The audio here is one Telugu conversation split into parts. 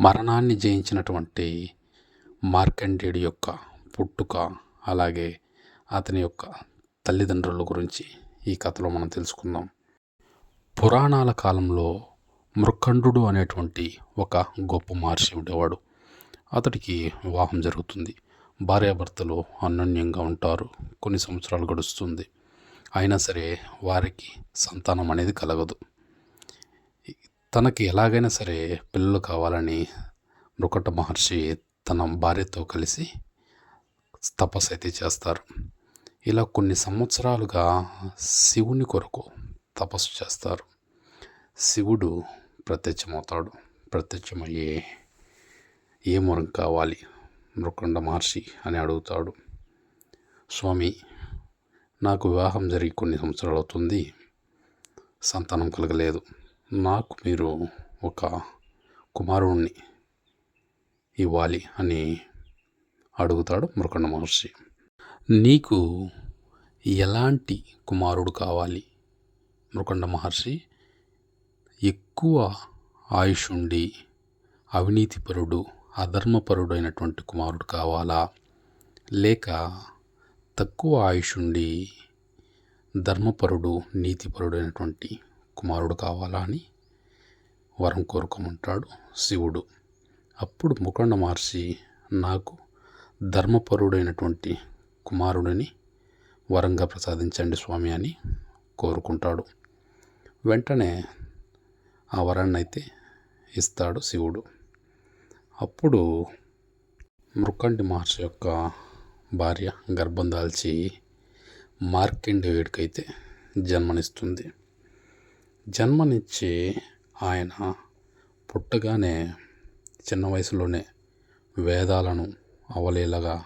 మరణాన్ని జయించినటువంటి మార్కండేయుడి యొక్క పుట్టుక అలాగే అతని యొక్క తల్లిదండ్రుల గురించి ఈ కథలో మనం తెలుసుకుందాం. పురాణాల కాలంలో మృఖండు అనేటువంటి ఒక గొప్ప మహర్షి ఉండేవాడు. అతడికి వివాహం జరుగుతుంది. భార్యాభర్తలు అన్యోన్యంగా ఉంటారు. కొన్ని సంవత్సరాలు గడుస్తుంది. అయినా సరే వారికి సంతానం అనేది కలగదు. తనకి ఎలాగైనా సరే పిల్లలు కావాలని మృకట మహర్షి తన భార్యతో కలిసి తపస్సు అయితే చేస్తారు. ఇలా కొన్ని సంవత్సరాలుగా శివుని కొరకు తపస్సు చేస్తారు. శివుడు ప్రత్యక్షమవుతాడు. ప్రత్యక్షమయ్యే ఏ మురం కావాలి? మృకండ మహర్షి అని అడుగుతాడు. స్వామి నాకు వివాహం జరిగి కొన్ని సంవత్సరాలు అవుతుంది. సంతానం కలగలేదు. నాకు మీరు ఒక కుమారుణ్ణి ఇవ్వాలి అని అడుగుతాడు మృకండ మహర్షి. నీకు ఎలాంటి కుమారుడు కావాలి? మృకండ మహర్షి ఎక్కువ ఆయుష్ ఉండి అవినీతిపరుడు అధర్మపరుడు అయినటువంటి కుమారుడు కావాలా? లేక తక్కువ ఆయుష్ ఉండి ధర్మపరుడు నీతిపరుడు అయినటువంటి కుమారుడు కావాలా అని వరం కోరుకోమంటాడు శివుడు. అప్పుడు ముఖండ మహర్షి నాకు ధర్మపరుడైనటువంటి కుమారుడిని వరంగా ప్రసాదించండి స్వామి అని కోరుకుంటాడు. వెంటనే ఆ వరాన్ని అయితే ఇస్తాడు శివుడు. అప్పుడు మృకండి మహర్షి యొక్క భార్య గర్భం దాల్చి మార్కండేయుడికైతే జన్మనిస్తుంది. జన్మనిచ్చి ఆయన పుట్టగానే చిన్న వయసులోనే వేదాలను అవలీలగా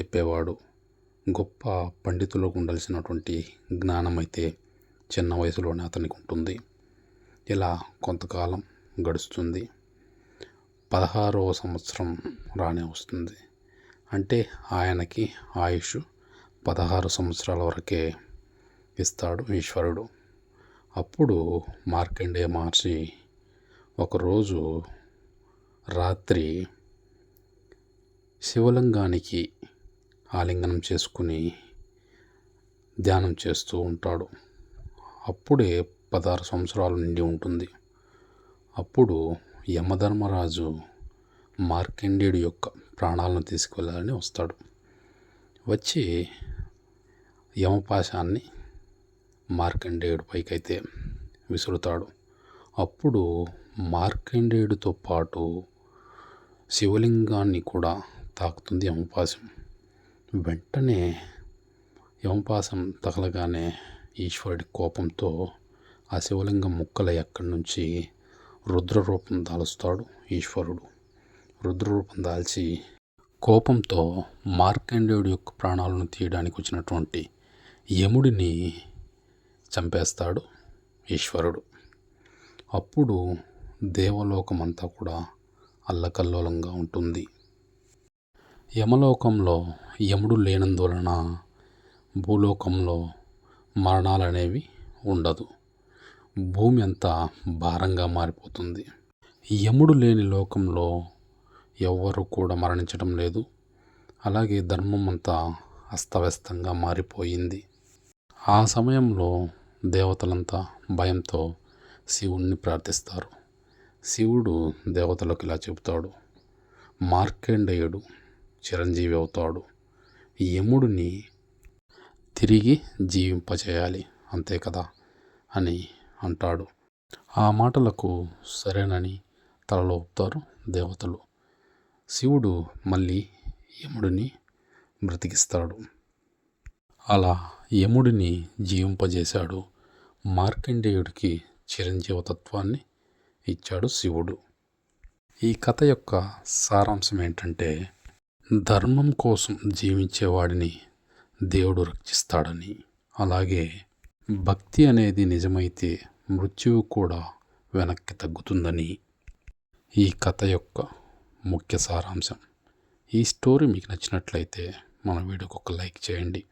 చెప్పేవాడు. గొప్ప పండితులకు ఉండాల్సినటువంటి జ్ఞానం అయితే చిన్న వయసులోనే అతనికి ఉంటుంది. ఇలా కొంతకాలం గడుస్తుంది. పదహారవ సంవత్సరం రానే వస్తుంది. అంటే ఆయనకి ఆయుష్ పదహారు సంవత్సరాల వరకే ఇస్తాడు ఈశ్వరుడు. అప్పుడు మార్కండేయ మహర్షి ఒకరోజు రాత్రి శివలింగానికి ఆలింగనం చేసుకుని ధ్యానం చేస్తూ ఉంటాడు. అప్పుడే పదహారు సంవత్సరాలు నిండి ఉంటుంది. అప్పుడు యమధర్మరాజు మార్కండేయుడు యొక్క ప్రాణాలను తీసుకువెళ్ళాలని వస్తాడు. వచ్చి యమపాశాన్ని మార్కండేయుడు పైకైతే విసురుతాడు. అప్పుడు మార్కండేయుడితో పాటు శివలింగాన్ని కూడా తాకుతుంది యమపాశం. వెంటనే యమపాశం తగలగానే ఈశ్వరుడి కోపంతో ఆ శివలింగం ముక్కల ఎక్కడి నుంచి రుద్రరూపం దాలుస్తాడు ఈశ్వరుడు. రుద్రరూపం దాల్చి కోపంతో మార్కండేయుడి యొక్క ప్రాణాలను తీయడానికి వచ్చినటువంటి యముడిని చంపేస్తాడు ఈశ్వరుడు. అప్పుడు దేవలోకమంతా కూడా అల్లకల్లోలంగా ఉంటుంది. యమలోకంలో యముడు లేనందువలన భూలోకంలో మరణాలు అనేవి ఉండదు. భూమి అంతా భారంగా మారిపోతుంది. యముడు లేని లోకంలో ఎవ్వరూ కూడా మరణించడం లేదు. అలాగే ధర్మం అంతా అస్తవ్యస్తంగా మారిపోయింది. ఆ సమయంలో దేవతలంతా భయంతో శివుణ్ణి ప్రార్థిస్తారు. శివుడు దేవతలకు ఇలా చెబుతాడు మార్కండేయుడు చిరంజీవి అవుతాడు. యముడిని తిరిగి జీవింపచేయాలి అంతే కదా అని అంటాడు. ఆ మాటలకు సరేనని తలలో ఒప్పుతారు దేవతలు. శివుడు మళ్ళీ యముడిని బ్రతికిస్తాడు. అలా యముడిని జీవింపజేశాడు మార్కండేయుడికి చిరంజీవతత్వాన్ని ఇచ్చాడు శివుడు. ఈ కథ యొక్క సారాంశం ఏంటంటే ధర్మం కోసం జీవించేవాడిని దేవుడు రక్షిస్తాడని. అలాగే భక్తి అనేది నిజమైతే మృత్యువు కూడా వెనక్కి తగ్గుతుందని. ఈ కథ యొక్క ముఖ్య సారాంశం. ఈ స్టోరీ మీకు నచ్చినట్లయితే మన వీడియోకి ఒక లైక్ చేయండి.